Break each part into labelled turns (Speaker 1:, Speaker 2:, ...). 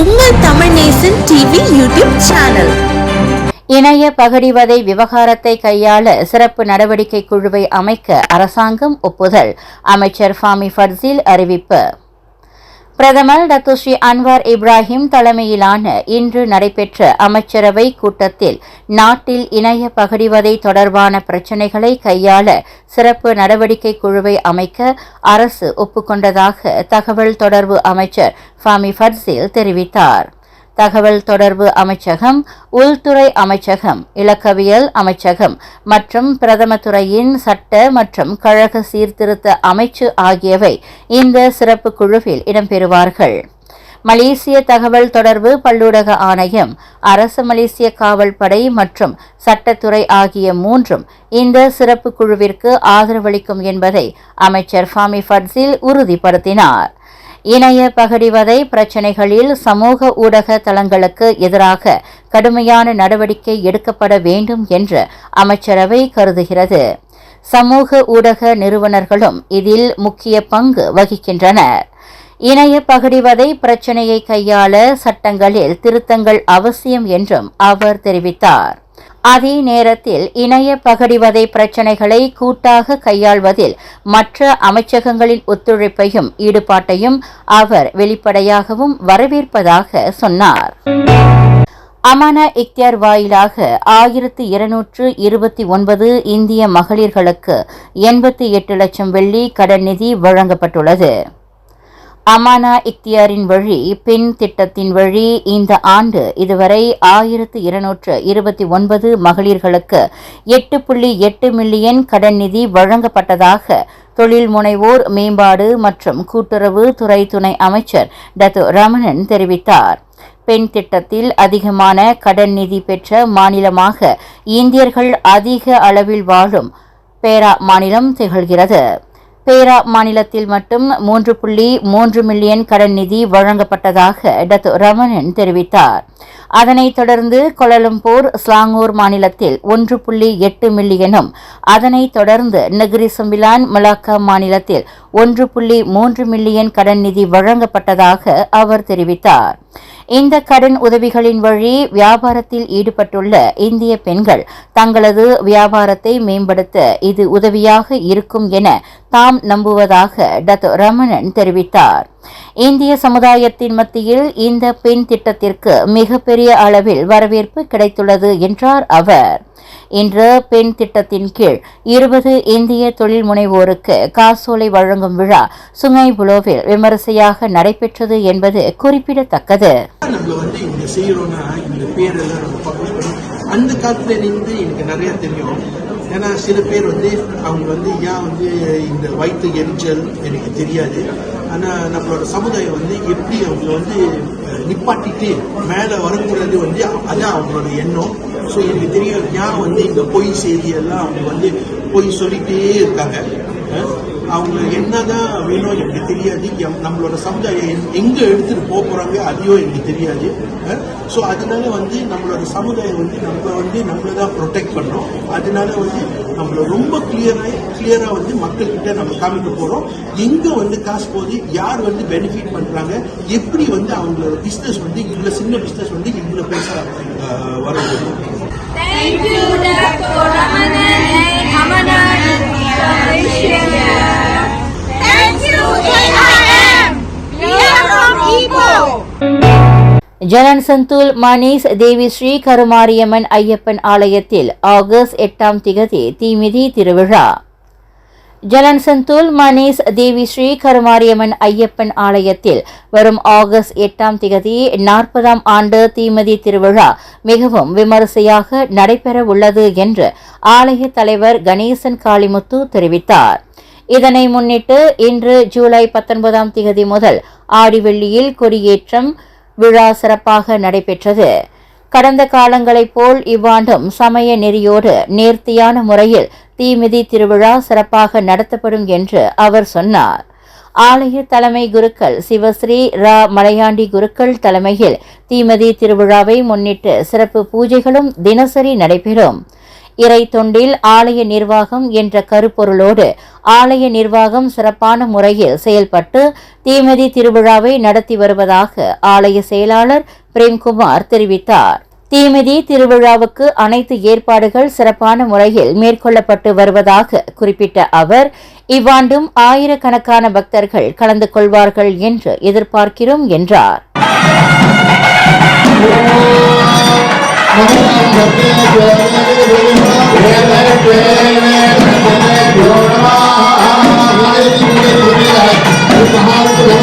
Speaker 1: உங்கள் Tamil Nesan TV YouTube channel.
Speaker 2: இணைய பகடிவதை விவகாரத்தை கையாள சிறப்பு நடவடிக்கை குழுவை அமைக்க அரசாங்கம் ஒப்புதல். அமைச்சர் ஃபாமி ஃபர்சில் அறிவிப்பு. பிரதமர் டத்துஸ்ரீ அன்வார் இப்ராஹிம் தலைமையிலான இன்று நடைபெற்ற அமைச்சரவை கூட்டத்தில் நாட்டில் இணைய பகடிவதை தொடர்பான பிரச்சினைகளை கையாள சிறப்பு நடவடிக்கை குழுவை அமைக்க அரசு ஒப்புக்கொண்டதாக தகவல் தொடர்பு அமைச்சர் ஃபாமி ஃபர்சில் தெரிவித்தார். தகவல் தொடர்பு அமைச்சகம் உள்துறை அமைச்சகம் இலக்கவியல் அமைச்சகம் மற்றும் பிரதம துறையின் சட்ட மற்றும் கழக சீர்திருத்த அமைச்சு ஆகியவை இந்த சிறப்பு குழுவில் இடம்பெறுவார்கள். மலேசிய தகவல் தொடர்பு பல்லூடக ஆணையம் அரசு மலேசிய காவல் படை மற்றும் சட்டத்துறை ஆகிய மூன்றும் இந்த சிறப்பு குழுவிற்கு ஆதரவளிக்கும் என்பதை அமைச்சர் ஃபாமி ஃபட்சில் உறுதிப்படுத்தினார். இணைய பகடிவதை பிரச்சினைகளில் சமூக ஊடக தளங்களுக்கு எதிராக கடுமையான நடவடிக்கை எடுக்கப்பட வேண்டும் என்று அமைச்சரவை கருதுகிறது. சமூக ஊடக நிறுவனர்களும் இதில் முக்கிய பங்கு வகிக்கின்றனர். இணைய பகடிவதை பிரச்சினையை கையாள சட்டங்களில் திருத்தங்கள் அவசியம் என்றும் அவர் தெரிவித்தார். அதே நேரத்தில் இணைய பகடிவதை பிரச்சினைகளை கூட்டாக கையாள்வதில் மற்ற அமைச்சகங்களின் ஒத்துழைப்பையும் ஈடுபாட்டையும் அவர் வெளிப்படையாகவும் வரவேற்பதாக சொன்னார். அமானா இக்தியார் வாயிலாக ஆயிரத்து இருநூற்று இருபத்தி ஒன்பது இந்திய மகளிர்களுக்கு எண்பத்தி எட்டு லட்சம் வெள்ளி கடன் நிதி வழங்கப்பட்டுள்ளது. அமானா இக்தியாரின் வழி பெண் திட்டத்தின் வழி இந்த ஆண்டு இதுவரை ஆயிரத்து இருநூற்று இருபத்தி ஒன்பது மகளிர்களுக்கு எட்டு புள்ளி எட்டு மில்லியன் கடன் நிதி வழங்கப்பட்டதாக தொழில் முனைவோர் மேம்பாடு மற்றும் கூட்டுறவு துறை துணை அமைச்சர் டத்து ரமணன் தெரிவித்தார். பெண் திட்டத்தில் அதிகமான கடன் நிதி பெற்ற மாநிலமாக இந்தியர்கள் அதிக அளவில் வாழும் பேரா மாநிலம் திகழ்கிறது. பேரா மாநிலத்தில் மட்டும் மூன்று புள்ளி மூன்று மில்லியன் கடன் நிதி வழங்கப்பட்டதாக டத்து ரமணன் தெரிவித்தார். அதனைத் தொடர்ந்து கொலலம்பூர் ஸ்லாங்கூர் மாநிலத்தில் ஒன்று புள்ளி எட்டு மில்லியனும் அதனைத் தொடர்ந்து நெகிரி சம்பிலான் மலாக்கா மாநிலத்தில் ஒன்று புள்ளி மூன்று மில்லியன் கடன் நிதி வழங்கப்பட்டதாக அவர் தெரிவித்தார். இந்த கடன் உதவிகளின் வழி வியாபாரத்தில் ஈடுபட்டுள்ள இந்திய பெண்கள் தங்களது வியாபாரத்தை மேம்படுத்த இது உதவியாக இருக்கும் என தாம் நம்புவதாக டத் ரமணன் தெரிவித்தார். இந்திய சமுதாயத்தின் மத்தியில் இந்த பெண் திட்டத்திற்கு மிகப்பெரிய அளவில் வரவேற்பு கிடைத்துள்ளது என்றார் அவர். இன்று பெண் திட்டத்தின் கீழ் இருபது இந்திய தொழில் முனைவோருக்கு காசோலை வழங்கும் விழா சுங்கை புலோவில் விமரிசையாக நடைபெற்றது என்பது குறிப்பிடத்தக்கது.
Speaker 3: அந்த காலத்துல இருந்து எனக்கு நிறைய தெரியும். ஏன்னா சில பேர் வந்து அவங்க வந்து ஏன் வந்து இந்த வயிற்று எரிச்சல் எனக்கு தெரியாது. ஆனால் நம்மளோட சமுதாயம் வந்து எப்படி அவங்க வந்து நிப்பாட்டிட்டு மேலே வரக்கூடாது வந்து அதான் அவங்களோட எண்ணம். ஸோ எனக்கு தெரியும் ஏன் வந்து இந்த பொய் செய்தியெல்லாம் அவங்க வந்து பொய் சொல்லிட்டே இருக்காங்க. அவங்க என்னதான் வேணும் எனக்கு தெரியாது. எம்- நம்மளோட சமுதாயம் எங்க- எடுத்துட்டு போக போறாங்க அதையோ எனக்கு தெரியாது. ஸோ அதனால வந்து நம்மளோட சமுதாயம் வந்து நம்ம வந்து நம்மளை தான் ப்ரொடெக்ட் பண்ணோம். அதனால வந்து நம்மள ரொம்ப கிளியரா கிளியரா வந்து மக்கள்கிட்ட நம்ம காமிக்க போறோம் எங்க வந்து காசு போகுது யார் வந்து பெனிஃபிட் பண்றாங்க எப்படி வந்து அவங்களோட பிசினஸ் வந்து இவ்வளவு சின்ன பிசினஸ் வந்து இவ்வளவு பெருசா வர முடியும்
Speaker 4: Thank you,
Speaker 2: ஜனன்சந்தூல் மணீஸ் தேவி ஸ்ரீ கருமாரியம்மன் ஐயப்பன் ஆலயத்தில் ஆகஸ்ட் எட்டாம் திகதி தீமிதி திருவிழா. ஜலன்சந்தூல் மணீஸ் தேவி ஸ்ரீ கருமாரியம்மன் ஐயப்பன் ஆலயத்தில் வரும் ஆகஸ்ட் எட்டாம் திகதி நாற்பதாம் ஆண்டு தீமிதி திருவிழா மிகவும் விமரிசையாக நடைபெற உள்ளது என்று ஆலய தலைவர் கணேசன் காளிமுத்து தெரிவித்தார். இதனை முன்னிட்டு இன்று ஜூலை பத்தொன்பதாம் திகதி முதல் ஆடிவெள்ளியில் கொடியேற்றம் விழா சிறப்பாக நடைபெற்றது. கடந்த காலங்களைப் போல் இவ்வாண்டும் சமய நெறியோடு நேர்த்தியான முறையில் தீமிதி திருவிழா சிறப்பாக நடத்தப்படும் என்று அவர் சொன்னார். ஆலய தலைமை குருக்கள் சிவஸ்ரீ ரா. மலையாண்டி குருக்கள் தலைமையில் தீமிதி திருவிழாவை முன்னிட்டு சிறப்பு பூஜைகளும் தினசரி நடைபெறும். இறை தொண்டில் ஆலய நிர்வாகம் என்ற கருப்பொருளோடு ஆலய நிர்வாகம் சிறப்பான முறையில் செயல்பட்டு தீமதி திருவிழாவை நடத்தி வருவதாக ஆலய செயலாளர் பிரேம்குமார் தெரிவித்தார். தீமிதி திருவிழாவுக்கு அனைத்து ஏற்பாடுகள் சிறப்பான முறையில் மேற்கொள்ளப்பட்டு வருவதாக குறிப்பிட்ட அவர் இவ்வாண்டும் ஆயிரக்கணக்கான பக்தர்கள் கலந்து கொள்வார்கள் என்று எதிர்பார்க்கிறோம் என்றார்.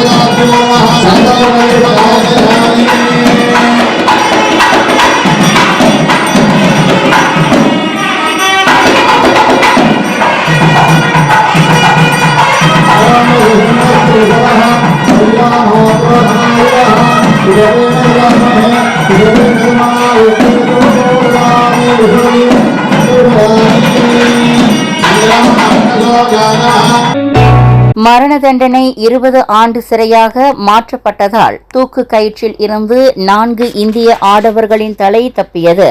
Speaker 2: Thank you. மரண தண்டனை இருபது ஆண்டு சிறையாக மாற்றப்பட்டதால் தூக்கு கயிற்றில் இருந்து நான்கு இந்திய ஆடவர்களின் தலை தப்பியது.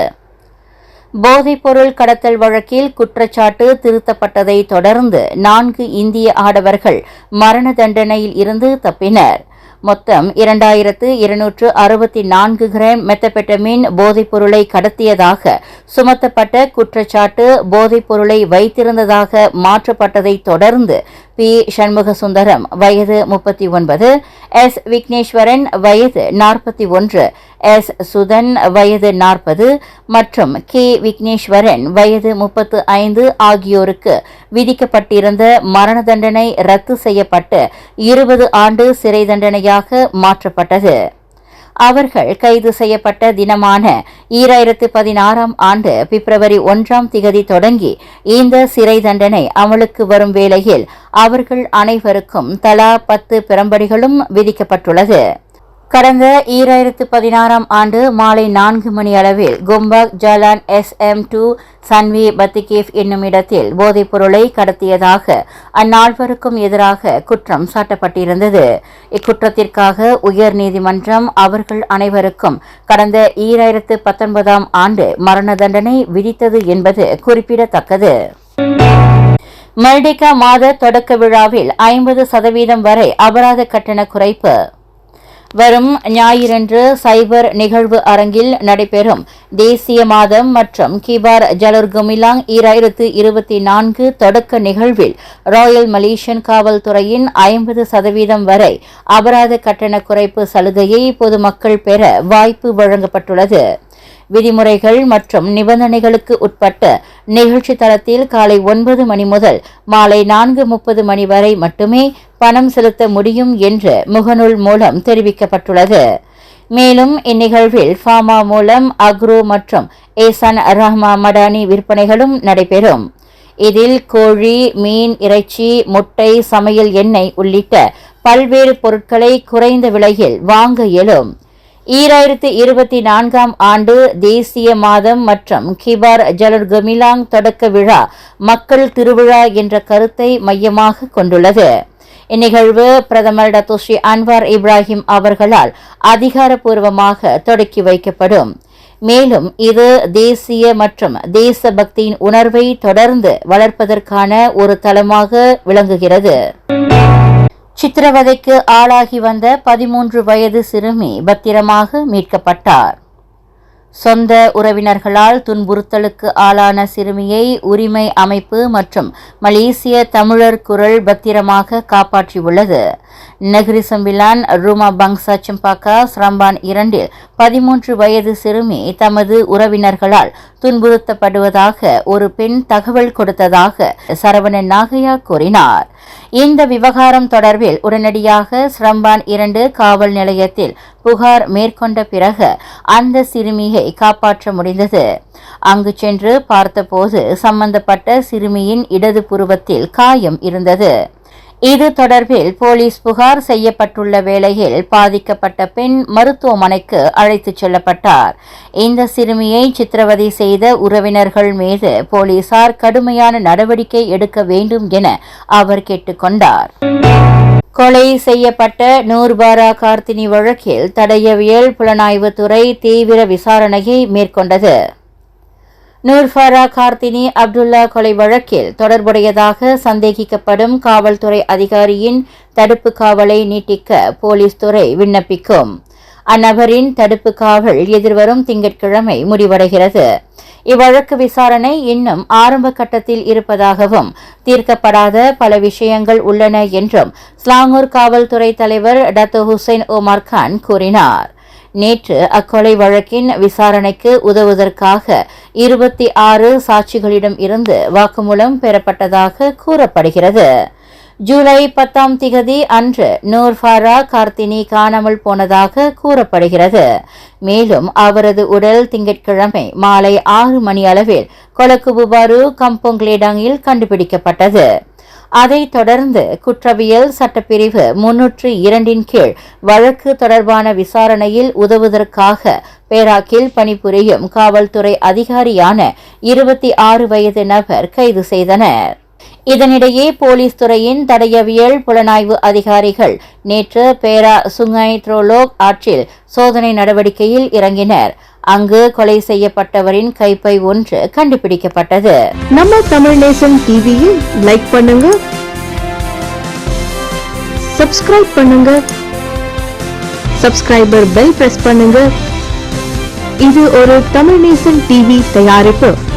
Speaker 2: போதைப்பொருள் கடத்தல் வழக்கில் குற்றச்சாட்டு திருத்தப்பட்டதை தொடர்ந்து நான்கு இந்திய ஆடவர்கள் மரண தண்டனையில் இருந்து தப்பினர். மொத்தம் இரண்டாயிரத்து இருநூற்று அறுபத்தி நான்கு கிராம் மெத்தபெட்டமின் போதைப்பொருளை கடத்தியதாக சுமத்தப்பட்ட குற்றச்சாட்டு போதைப்பொருளை வைத்திருந்ததாக மாற்றப்பட்டதை தொடர்ந்து பி. சண்முக சுந்தரம் வயது முப்பத்தி ஒன்பது. எஸ். விக்னேஸ்வரன் வயது நாற்பத்தி ஒன்று. எஸ். சுதன் வயது நாற்பது. மற்றும் கே. விக்னேஸ்வரன் வயது முப்பத்து ஐந்து ஆகியோருக்கு விதிக்கப்பட்டிருந்த மரண தண்டனை ரத்து செய்யப்பட்டு இருபது ஆண்டு சிறை தண்டனையாக மாற்றப்பட்டது. அவர்கள் கைது செய்யப்பட்ட தினமான ஈராயிரத்து பதினாறாம் ஆண்டு பிப்ரவரி ஒன்றாம் திகதி தொடங்கி இந்த சிறை தண்டனை அமலுக்கு வரும் வேளையில் அவர்கள் அனைவருக்கும் தலா பத்து பிரம்படிகளும் விதிக்கப்பட்டுள்ளது. கடந்த ஈராயிரத்து பதினாறாம் ஆண்டு மாலை நான்கு மணி அளவில் கும்பக் ஜலான் எஸ் எம் டூ சன்வி பத்திகேஃப் என்னும் இடத்தில் போதைப் பொருளை கடத்தியதாக அந்நால்வருக்கும் எதிராக குற்றம் சாட்டப்பட்டிருந்தது. இக்குற்றத்திற்காக உயர் நீதிமன்றம் அவர்கள் அனைவருக்கும் கடந்த ஈராயிரத்து பத்தொன்பதாம் ஆண்டு மரண தண்டனை விதித்தது என்பது குறிப்பிடத்தக்கது. மெர்டிகா மாத தொடக்க விழாவில் ஐம்பது சதவீதம் வரை அபராத கட்டண குறைப்பு. வரும் ஞாயிறன்று சைபர் நிகழ்வு அரங்கில் நடைபெறும் தேசிய மாதம் மற்றும் கிபார் ஜலர்குமிலாங் ஈராயிரத்து இருபத்தி நான்கு தொடக்க நிகழ்வில் ராயல் மலேசியன் காவல்துறையின் ஐம்பது சதவீதம் வரை அபராத கட்டண குறைப்பு சலுகையை பொதுமக்கள் பெற வாய்ப்பு வழங்கப்பட்டுள்ளது. விதிமுறைகள் மற்றும் நிபந்தனைகளுக்கு உட்பட்ட நிகழ்ச்சி தளத்தில் காலை ஒன்பது மணி முதல் மாலை நான்கு முப்பது மணி வரை மட்டுமே பணம் செலுத்த முடியும் என்று முகநூல் மூலம் தெரிவிக்கப்பட்டுள்ளது. மேலும் இந்நிகழ்வில் ஃபாமா மூலம் அக்ரோ மற்றும் ஏசான் ரஹ்மா மடானி விற்பனைகளும் நடைபெறும். இதில் கோழி மீன் இறைச்சி முட்டை சமையல் எண்ணெய் உள்ளிட்ட பல்வேறு பொருட்களை குறைந்த விலையில் வாங்க இயலும். ஈராயிரத்து இருபத்தி நான்காம் ஆண்டு தேசிய மாதம் மற்றும் கிபார் ஜலர் கமிலாங் தொடக்க விழா மக்கள் திருவிழா என்ற கருத்தை மையமாக கொண்டுள்ளது. இந்நிகழ்வு பிரதமர் டத்தோஸ்ரீ அன்வார் இப்ராஹிம் அவர்களால் அதிகாரப்பூர்வமாக தொடக்கி வைக்கப்படும். மேலும் இது தேசிய மற்றும் தேசபக்தியின் உணர்வை தொடர்ந்து வளர்ப்பதற்கான ஒரு தளமாக விளங்குகிறது. சித்திரவதைக்கு ஆளாகி வந்த பதிமூன்று வயது சிறுமி பத்திரமாக மீட்கப்பட்டார். சொந்த உறவினர்களால் துன்புறுத்தலுக்கு ஆளான சிறுமியை உரிமை அமைப்பு மற்றும் மலேசிய தமிழர் குரல் பத்திரமாக காப்பாற்றியுள்ளது. நெஹ்ரி சம்பிலான் ரூமா பங்சா சிம்பாக்கா ஸ்ரம்பான் இரண்டில் பதிமூன்று வயது சிறுமி தமது உறவினர்களால் துன்புறுத்தப்படுவதாக ஒரு பெண் தகவல் கொடுத்ததாக சரவணன் நாகையா கூறினார். இந்த விவகாரம் தொடர்பில் உடனடியாக ஸ்ரம்பான் இரண்டு காவல் நிலையத்தில் புகார் மேற்கொண்ட பிறகு அந்த சிறுமியை காப்பாற்ற முடிந்தது. அங்கு சென்று பார்த்தபோது சம்பந்தப்பட்ட சிறுமியின் இடது புருவத்தில் காயம் இருந்தது. இது தொடர்பில் போலீஸ் புகார் செய்யப்பட்டுள்ள வேளையில் பாதிக்கப்பட்ட பெண் மருத்துவமனைக்கு அழைத்துச் செல்லப்பட்டார். இந்த சிறுமியை சித்திரவதை செய்த உறவினர்கள் மீது போலீசார் கடுமையான நடவடிக்கை எடுக்க வேண்டும் என அவர் கேட்டுக்கொண்டார் கொலை செய்யப்பட்ட நூர்பாரா கார்த்தினி வழக்கில் தடயவியல் புலனாய்வுத்துறை தீவிர விசாரணையை மேற்கொண்டது. நூர்ஃபாரா கார்த்தினி அப்துல்லா கொலை வழக்கில் தொடர்புடையதாக சந்தேகிக்கப்படும் காவல்துறை அதிகாரியின் தடுப்பு காவலை நீட்டிக்க போலீஸ் துறை விண்ணப்பிக்கும். அந்நபரின் தடுப்பு காவல் எதிர்வரும் திங்கட்கிழமை முடிவடைகிறது. இவ்வழக்கு விசாரணை இன்னும் ஆரம்ப கட்டத்தில் இருப்பதாகவும் தீர்க்கப்படாத பல விஷயங்கள் உள்ளன என்றும் ஸ்லாங்கூர் காவல்துறை தலைவர் டத்து ஹுசைன் ஒமார் கான் கூறினார். நேற்று அக்கொலை வழக்கின் விசாரணைக்கு உதவுவதற்காக இருபத்தி ஆறு சாட்சிகளிடம் இருந்து வாக்குமூலம் பெறப்பட்டதாக கூறப்படுகிறது. ஜூலை பத்தாம் திகதி அன்று நூர்ஃபாரா கார்த்தினி காணாமல் போனதாக கூறப்படுகிறது. மேலும் அவரது உடல் திங்கட்கிழமை மாலை ஆறு மணி அளவில் கொலக்குபுபாரு கம்போங்லேடாங்கில் கண்டுபிடிக்கப்பட்டது. அதைத் தொடர்ந்து குற்றவியல் சட்டப்பிரிவு முன்னூற்று இரண்டின் கீழ் வழக்கு தொடர்பான விசாரணையில் உதவுவதற்காக பேராக்கில் பணிபுரியும் காவல்துறை அதிகாரியான இருபத்தி ஆறு வயது நபர் கைது செய்தனர். இதனிடையே போலீஸ் துறையின் தடையவியல் புலனாய்வு அதிகாரிகள் நேற்று பேரா சுங்காய் த்ரோலோக் ஆற்றில் சோதனை நடவடிக்கையில் இறங்கினர். அங்கு கொலை செய்யப்பட்டவரின் கைப்பை ஒன்று கண்டுபிடிக்கப்பட்டது.
Speaker 1: நம்ம தமிழ் நேசன் டிவியில் லைக் பண்ணுங்க. சப்ஸ்கிரைப் பண்ணுங்க. சப்ஸ்கிரைபர் பெல் பிரஸ் பண்ணுங்க. இது ஒரு தமிழ் நேசன் டிவி தயாரிப்பு.